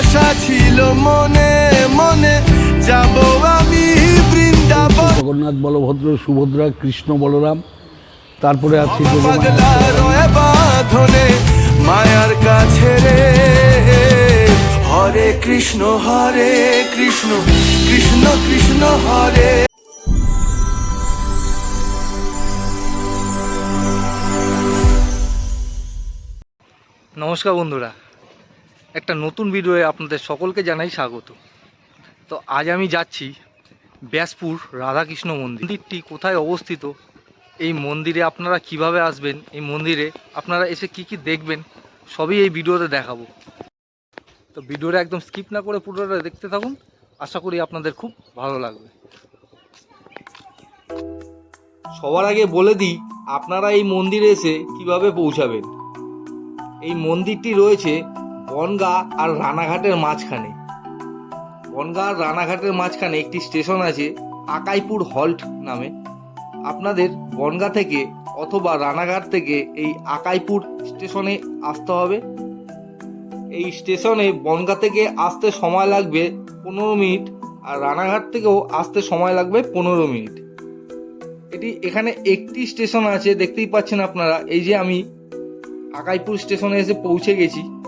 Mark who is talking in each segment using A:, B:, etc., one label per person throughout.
A: আশা ছিল মনে মনে যাব আমি বৃন্দাবন।
B: জগন্নাথ বলভদ্র সুভদ্রা কৃষ্ণ বলরাম তারপরে আছে
A: মায়ার কাছে রে। হরে কৃষ্ণ হরে কৃষ্ণ কৃষ্ণ কৃষ্ণ হরে।
C: নমস্কার বন্ধুরা। একটা নতুন ভিডিওয়ে আপনাদের সকলকে জানাই স্বাগত। তো আজ আমি যাচ্ছি ব্যাসপুর রাধাকৃষ্ণ মন্দির। মন্দিরটি কোথায় অবস্থিত? এই মন্দিরে আপনারা কীভাবে আসবেন? এই মন্দিরে আপনারা এসে কি কি দেখবেন? সবই এই ভিডিওতে দেখাবো। তো ভিডিওটা একদম স্কিপ না করে পুরোটা দেখতে থাকুন। আশা করি আপনাদের খুব ভালো লাগবে। সবার আগে বলে দিই, আপনারা এই মন্দিরে এসে কীভাবে পৌঁছাবেন? এই মন্দিরটি রয়েছে বনগা আর রানাঘাটের মাঝখানে। বনগা আর রানাঘাটের মাঝখানে একটি স্টেশন আছে, আকাইপুর হল্ট নামে। আপনাদের বনগা থেকে অথবা রানাঘাট থেকে এই আকাইপুর স্টেশনে আসতে হবে। এই স্টেশনে বনগা থেকে আসতে সময় লাগবে পনেরো মিনিট আর রানাঘাট থেকেও আসতে সময় লাগবে পনেরো মিনিট। এটি এখানে একটি স্টেশন আছে, দেখতেই পাচ্ছেন আপনারা। এই যে আমি আকাইপুর স্টেশনে এসে পৌঁছে গেছি।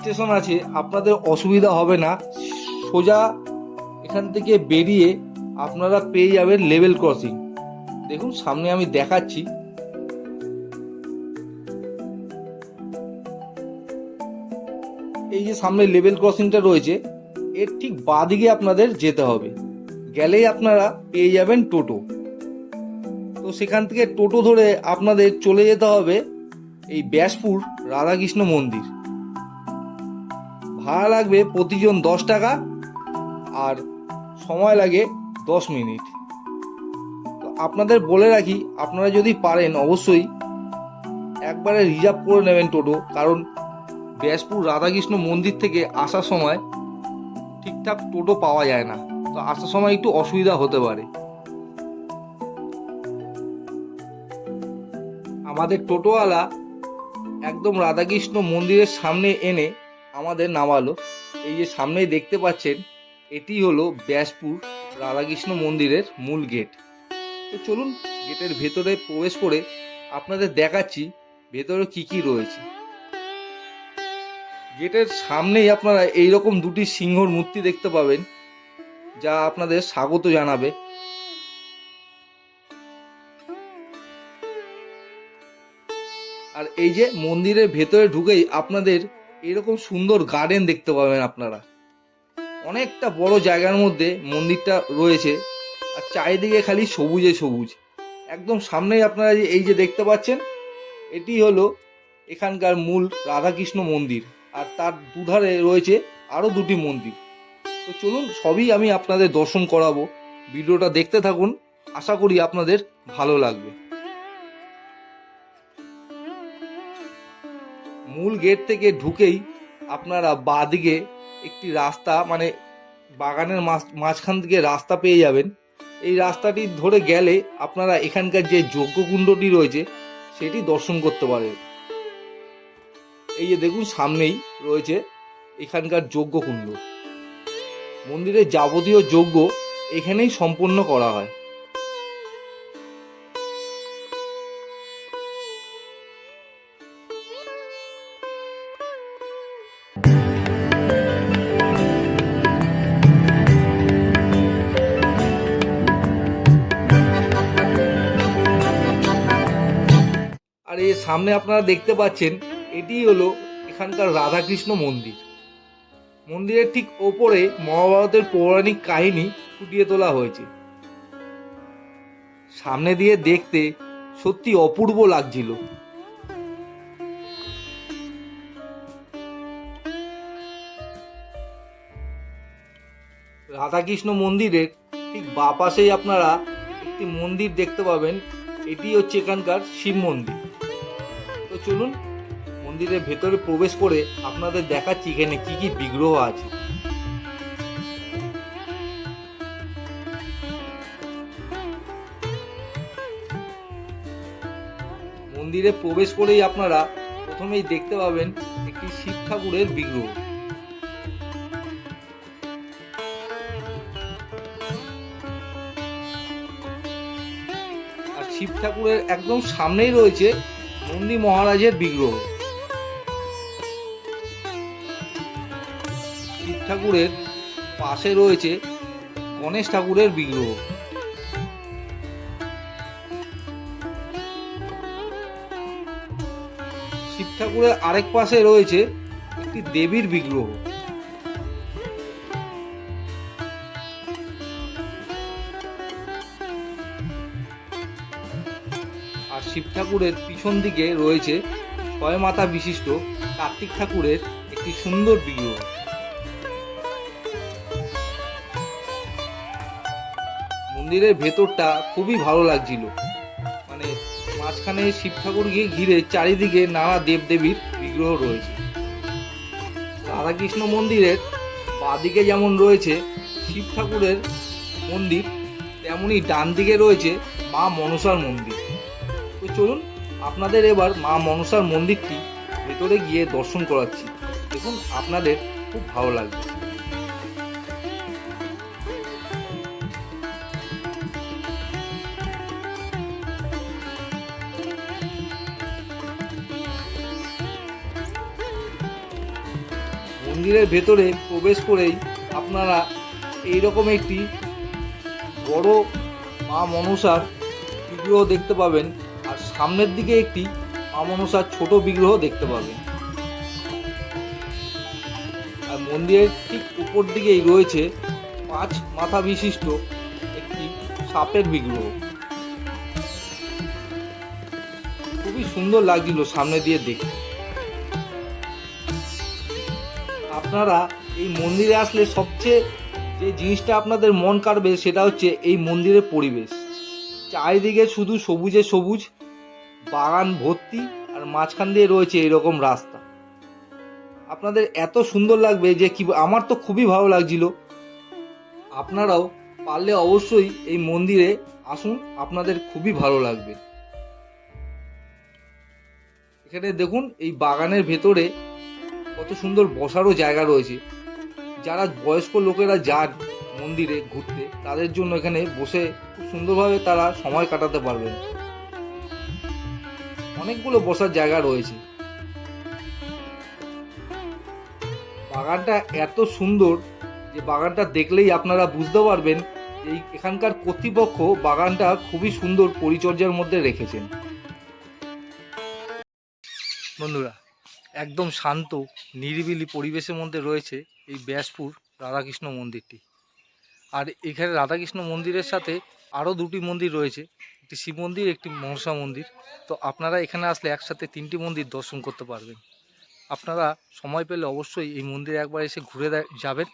C: স্টেশন আছে, আপনাদের অসুবিধা হবে না। সোজা এখান থেকে বেরিয়ে আপনারা পেয়ে যাবেন লেভেল ক্রসিং দেখুন, সামনে আমি দেখাচ্ছি। এই যে সামনে লেভেল ক্রসিংটা রয়েছে, এর ঠিক বাদিকে আপনাদের যেতে হবে। গেলেই আপনারা পেয়ে যাবেন টোটো। তো সেখান থেকে টোটো ধরে আপনাদের চলে যেতে হবে এই ব্যাসপুর রাধাকৃষ্ণ মন্দির। ভাড়া লাগবে প্রতিজন দশ টাকা আর সময় লাগে দশ মিনিট। তো আপনাদের বলে রাখি, আপনারা যদি পারেন অবশ্যই একবারে রিজার্ভ করে নেবেন টোটো, কারণ ব্যাসপুর রাধাকৃষ্ণ মন্দির থেকে আসার সময় ঠিকঠাক টোটো পাওয়া যায় না। তো আসার সময় একটু অসুবিধা হতে পারে। আমাদের টোটোওয়ালা একদম রাধাকৃষ্ণ মন্দিরের সামনে এনে আমাদের নামালো এই যে সামনেই দেখতে পাচ্ছেন, এটি হলো ব্যাসপুর রাধাকৃষ্ণ মন্দিরের মূল গেট। তো চলুন গেটের ভেতরে প্রবেশ করে আপনাদের দেখাচ্ছি ভেতরে কি কি রয়েছে। গেটের সামনেই আপনারা এই রকম দুটি সিংহর মূর্তি দেখতে পাবেন, যা আপনাদের স্বাগত জানাবে। আর এই যে মন্দিরের ভেতরে ঢুকেই আপনাদের এরকম সুন্দর গার্ডেন দেখতে পাবেন আপনারা। অনেকটা বড় জায়গার মধ্যে মন্দিরটা রয়েছে, আর চারিদিকে খালি সবুজে সবুজ। একদম সামনেই আপনারা যে এই যে দেখতে পাচ্ছেন, এটি হলো এখানকার মূল রাধাকৃষ্ণ মন্দির, আর তার দুধারে রয়েছে আরও দুটি মন্দির। তো চলুন, সবই আমি আপনাদের দর্শন করাবো। ভিডিওটা দেখতে থাকুন, আশা করি আপনাদের ভালো লাগবে। মূল গেট থেকে ঢুকেই আপনারা বাদিকে একটি রাস্তা মানে বাগানের মাঝ- মাঝখান থেকে রাস্তা পেয়ে যাবেন। এই রাস্তাটি ধরে গেলে আপনারা এখানকার যে যজ্ঞকুণ্ডটি রয়েছে, সেটি দর্শন করতে পারেন। এই যে দেখুন, সামনেই রয়েছে এখানকার যজ্ঞকুণ্ড। মন্দিরের যাবতীয় যজ্ঞ এখানেই সম্পন্ন করা হয়। এর সামনে আপনারা দেখতে পাচ্ছেন, এটি হলো এখানকার রাধাকৃষ্ণ মন্দির। মন্দিরের ঠিক ওপরে মহাভারতের পৌরাণিক কাহিনী ফুটিয়ে তোলা হয়েছে। সামনে দিয়ে দেখতে সত্যি অপূর্ব লাগছিল। রাধাকৃষ্ণ মন্দিরের ঠিক বাঁ পাশেই আপনারা একটি মন্দির দেখতে পাবেন, এটি হচ্ছে এখানকার শিব মন্দির। চলুন মন্দিরের ভেতরে প্রবেশ করে আপনাদের দেখাচ্ছি এখানে কি কি বিগ্রহ আছে। মন্দিরে প্রবেশ করেই আপনারা প্রথমেই দেখতে পাবেন একটি শিব ঠাকুরের বিগ্রহ। আর শিব ঠাকুরের একদম সামনেই রয়েছে নন্দী মহারাজের বিগ্রহ। শিব ঠাকুরের পাশে রয়েছে গণেশ ঠাকুরের বিগ্রহ। শিব ঠাকুরের আরেক পাশে রয়েছে একটি দেবীর বিগ্রহ। শিব ঠাকুরের পিছন দিকে রয়েছে ছয় মাথা বিশিষ্ট কার্তিক ঠাকুরের একটি সুন্দর বিগ্রহ মন্দিরের ভেতরটা খুবই ভালো লাগছিল। মানে মাঝখানে শিব ঠাকুরকে ঘিরে চারিদিকে নানা দেবদেবীর বিগ্রহ রয়েছে। রাধাকৃষ্ণ মন্দিরের বাদিকে যেমন রয়েছে শিব ঠাকুরের মন্দির, তেমনি ডান দিকে রয়েছে মা মনসার মন্দির। চলুন, আপনাদের এবার মা মনসার মন্দিরটি ভেতরে গিয়ে দর্শন করাচ্ছি। দেখুন, আপনাদের খুব ভালো লাগবে। মন্দিরের ভেতরে প্রবেশ করেই আপনারা এইরকম একটি বড় মা মনসার বিগ্রহ দেখতে পাবেন। সামনের দিকে একটি মা ছোট বিগ্রহ দেখতে পাবেন আর মন্দিরের ঠিক উপর দিকেই রয়েছে পাঁচ মাথা বিশিষ্ট একটি সাপের বিগ্রহ। খুবই সুন্দর লাগছিল সামনে দিয়ে দেখতে। আপনারা এই মন্দিরে আসলে সবচেয়ে যে জিনিসটা আপনাদের মন কাড়বে সেটা হচ্ছে এই মন্দিরের পরিবেশ। চারিদিকে শুধু সবুজে সবুজ বাগান ভর্তি আর মাঝখান দিয়ে রয়েছে এরকম রাস্তা। আপনাদের এত সুন্দর লাগবে যে কি আমার তো খুবই ভালো লাগছিল। আপনারাও পারলে অবশ্যই এই মন্দিরে আসুন, আপনাদের খুবই ভালো লাগবে। এখানে দেখুন, এই বাগানের ভেতরে কত সুন্দর বসারও জায়গা রয়েছে। যারা বয়স্ক লোকেরা যান মন্দিরে ঘুরতে, তাদের জন্য এখানে বসে খুব সুন্দরভাবে তারা সময় কাটাতে পারবেন। অনেকগুলো বসার জায়গা রয়েছে। বাগানটা এত সুন্দর যে বাগানটা দেখলেই আপনারা বুঝতে পারবেন এই এখানকার কর্তৃপক্ষ বাগানটা খুবই সুন্দর পরিচর্যার মধ্যে রেখেছেন। বন্ধুরা, একদম শান্ত, নিরিবিলি পরিবেশের মধ্যে রয়েছে এই ব্যাসপুর রাধাকৃষ্ণ মন্দিরটি। আর এখানে রাধাকৃষ্ণ মন্দিরের সাথে আরও দুটি মন্দির রয়েছে। একটি শিব মন্দির, একটি মনসা মন্দির। তো আপনারা এখানে আসলে একসাথে তিনটি মন্দির দর্শন করতে পারবেন। আপনারা সময় পেলে অবশ্যই এই মন্দিরে একবার এসে ঘুরে যাবেন।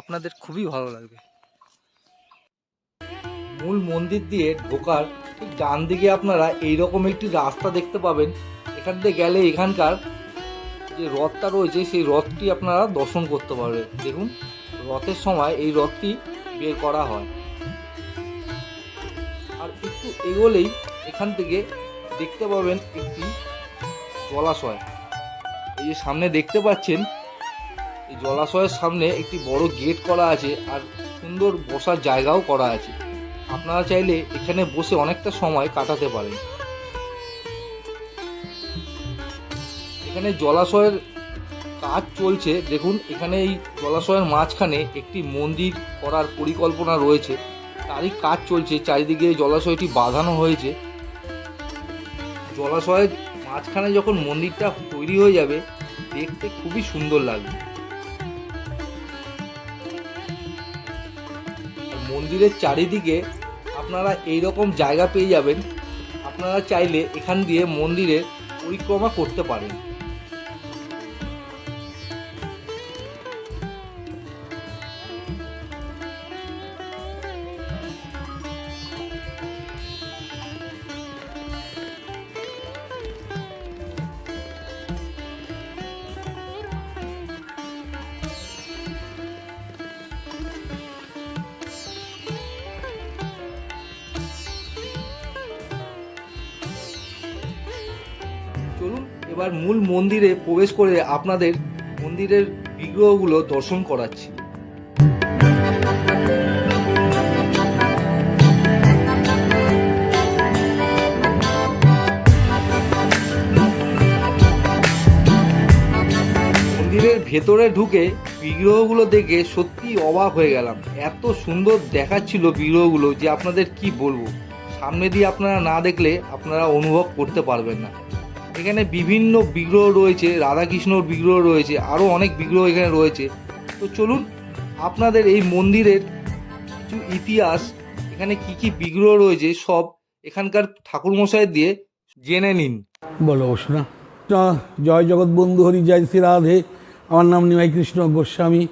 C: আপনাদের খুবই ভালো লাগবে। মূল মন্দির দিয়ে ঢোকার ঠিক ডান দিকে আপনারা এইরকম একটি রাস্তা দেখতে পাবেন। এখান থেকে গেলে এখানকার যে রথটা রয়েছে, সেই রথটি আপনারা দর্শন করতে পারবেন। দেখুন, রথের সময় এই রথটি বের করা হয়। একটু এগোলেই এখান থেকে দেখতে পাবেন একটি জলাশয়। এই যে সামনে দেখতে পাচ্ছেন, এই জলাশয়ের সামনে একটি বড় গেট করা আছে আর সুন্দর বসার জায়গাও করা আছে। আপনারা চাইলে এখানে বসে অনেকটা সময় কাটাতে পারেন। এখানে জলাশয়ের কাজ চলছে। দেখুন, এখানে এই জলাশয়ের মাঝখানে একটি মন্দির করার পরিকল্পনা রয়েছে। তারই কাজ চলছে, চারিদিকে জলাশয়টি বাঁধানো হয়েছে। জলাশয়ের মাঝখানে যখন মন্দিরটা তৈরি হয়ে যাবে, দেখতে খুবই সুন্দর লাগবে। মন্দিরের চারিদিকে আপনারা এই রকম জায়গা পেয়ে যাবেন। আপনারা চাইলে এখান দিয়ে মন্দিরের পরিক্রমা করতে পারেন। এবার মূল মন্দিরে প্রবেশ করে আপনাদের মন্দিরের বিগ্রহগুলো দর্শন করাচ্ছি। মন্দিরের ভেতরে ঢুকে বিগ্রহগুলো দেখে সত্যি অবাক হয়ে গেলাম। এত সুন্দর দেখাচ্ছিল বিগ্রহগুলো যে আপনাদের কি বলব? সামনে দিয়ে আপনারা না দেখলে আপনারা অনুভব করতে পারবেন না। এখানে বিভিন্ন বিগ্রহ রয়েছে, রাধাকৃষ্ণর বিগ্রহ রয়েছে আরও অনেক বিগ্রহ এখানে রয়েছে। তো চলুন, আপনাদের এই মন্দিরের কিছু ইতিহাস, এখানে কি কি বিগ্রহ রয়েছে সব এখানকার ঠাকুরমশাই দিয়ে জেনে নিন।
B: বলো শোনা জয় জগৎ বন্ধু হরি, জয় শ্রী রাধে। আমার নাম নিমাই কৃষ্ণ গোস্বামী।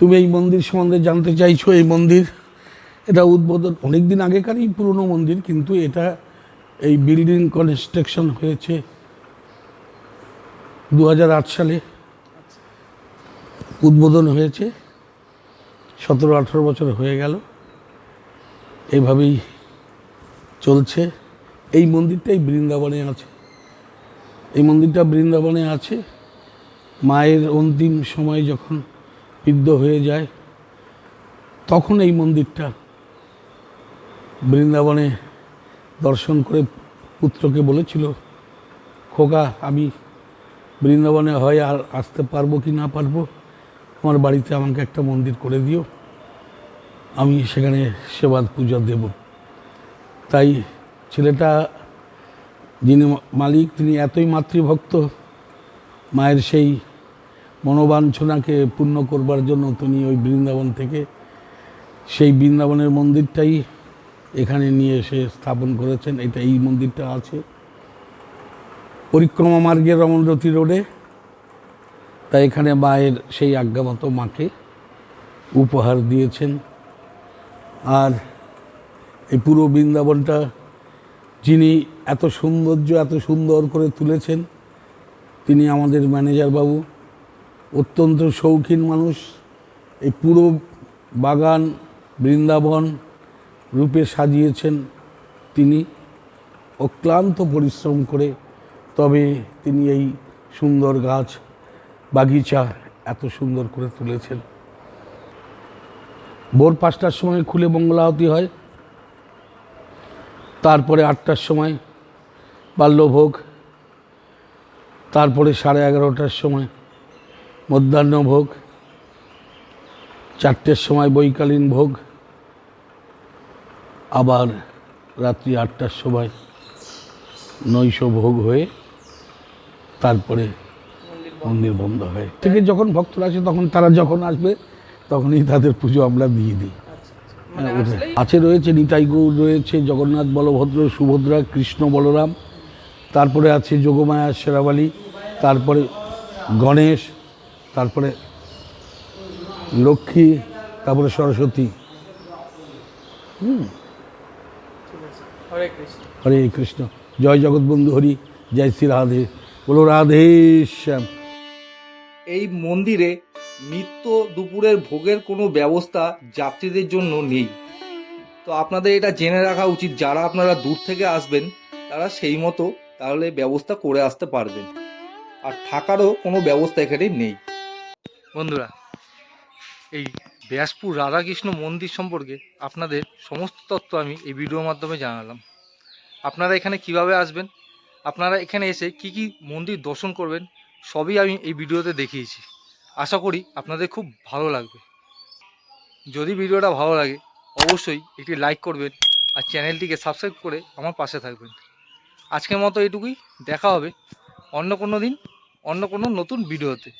B: তুমি এই মন্দির সম্বন্ধে জানতে চাইছো, এই মন্দির। এটা উদ্বোধন অনেক দিন আগেকারই পুরনো মন্দির, কিন্তু এটা এই বিল্ডিং কনস্ট্রাকশন হয়েছে। দু হাজার আট সালে উদ্বোধন হয়েছে। সতেরো আঠেরো বছর হয়ে গেল। এইভাবেই চলছে। এই মন্দিরটাই বৃন্দাবনে আছে। এই মন্দিরটা বৃন্দাবনে আছে। মায়ের অন্তিম সময় যখন বৃদ্ধ হয়ে যায়, তখন এই মন্দিরটা বৃন্দাবনে দর্শন করে পুত্রকে বলেছিল, খোকা, আমি বৃন্দাবনে হয় আর আসতে পারব কি না পারব, আমার বাড়িতে আমাকে একটা মন্দির করে দিও। আমি সেখানে সেবা পূজা দেব। তাই ছেলেটা, যিনি মালিক, তিনি এতই মাতৃভক্ত, মায়ের সেই মনোবাঞ্ছনাকে পূর্ণ করবার জন্য তিনি ওই বৃন্দাবন থেকে সেই বৃন্দাবনের মন্দিরটাই এখানে নিয়ে এসে স্থাপন করেছেন। এটা এই মন্দিরটা আছে। পরিক্রমা মার্গে রমণরতি রোডে। তাই এখানে মায়ের সেই আজ্ঞামতো মাকে উপহার দিয়েছেন। আর এই পুরো বৃন্দাবনটা যিনি এত সৌন্দর্য, এত সুন্দর করে তুলেছেন, তিনি আমাদের ম্যানেজার বাবু। অত্যন্ত শৌখিন মানুষ। এই পুরো বাগান, বৃন্দাবন রূপে সাজিয়েছেন তিনি। অক্লান্ত পরিশ্রম করে তবে তিনি এই সুন্দর গাছ বাগিচা এত সুন্দর করে তুলেছেন। ভোর পাঁচটার সময় খুলে মঙ্গলাহতি হয়। তারপরে আটটার সময় বাল্যভোগ। তারপরে সাড়ে এগারোটার সময় মধ্যাহ্ন ভোগ। চারটের সময় বৈকালীন ভোগ। আবার রাত্রি আটটার সময় নৈশ ভোগ হয়ে তারপরে মন্দির বন্ধ হয়। থেকে যখন ভক্তরা আসে তখন তারা যখন আসবে তখনই তাদের পুজো আমরা দিয়ে দিই। হ্যাঁ, আছে রয়েছে নিতাই গৌর রয়েছে জগন্নাথ বলভদ্র সুভদ্রা কৃষ্ণ বলরাম তারপরে আছে যোগমায়া শেরাবালি তারপরে গণেশ তারপরে লক্ষ্মী তারপরে সরস্বতী।
D: হরে কৃষ্ণ।
B: হরে কৃষ্ণ। জয় জগৎবন্ধু হরি জয় শ্রী রাধে। বলো, রাধে শ্যাম।
C: এই মন্দিরে নিত্য দুপুরের ভোগের কোনো ব্যবস্থা যাত্রীদের জন্য নেই। তো আপনাদের এটা জেনে রাখা উচিত, যারা আপনারা দূর থেকে আসবেন, তারা সেই মতো তাহলে ব্যবস্থা করে আসতে পারবেন। আর থাকারও কোনো ব্যবস্থা এখানে নেই। বন্ধুরা, এই ব্যাসপুর রাধাকৃষ্ণ মন্দির সম্পর্কে আপনাদের সমস্ত তথ্য আমি এই ভিডিওর মাধ্যমে জানালাম। আপনারা এখানে কীভাবে আসবেন? আপনারা এখানে এসে কি কি মন্দির দর্শন করবেন, সবই আমি এই ভিডিওতে দেখিয়েছি। আশা করি আপনাদের খুব ভালো লাগবে। যদি ভিডিওটা ভালো লাগে, অবশ্যই একটি লাইক করবেন আর চ্যানেলটিকে সাবস্ক্রাইব করে আমার পাশে থাকবেন। আজকের মতো এটুকুই, দেখা হবে অন্য কোনো দিন, অন্য কোনো নতুন ভিডিওতে।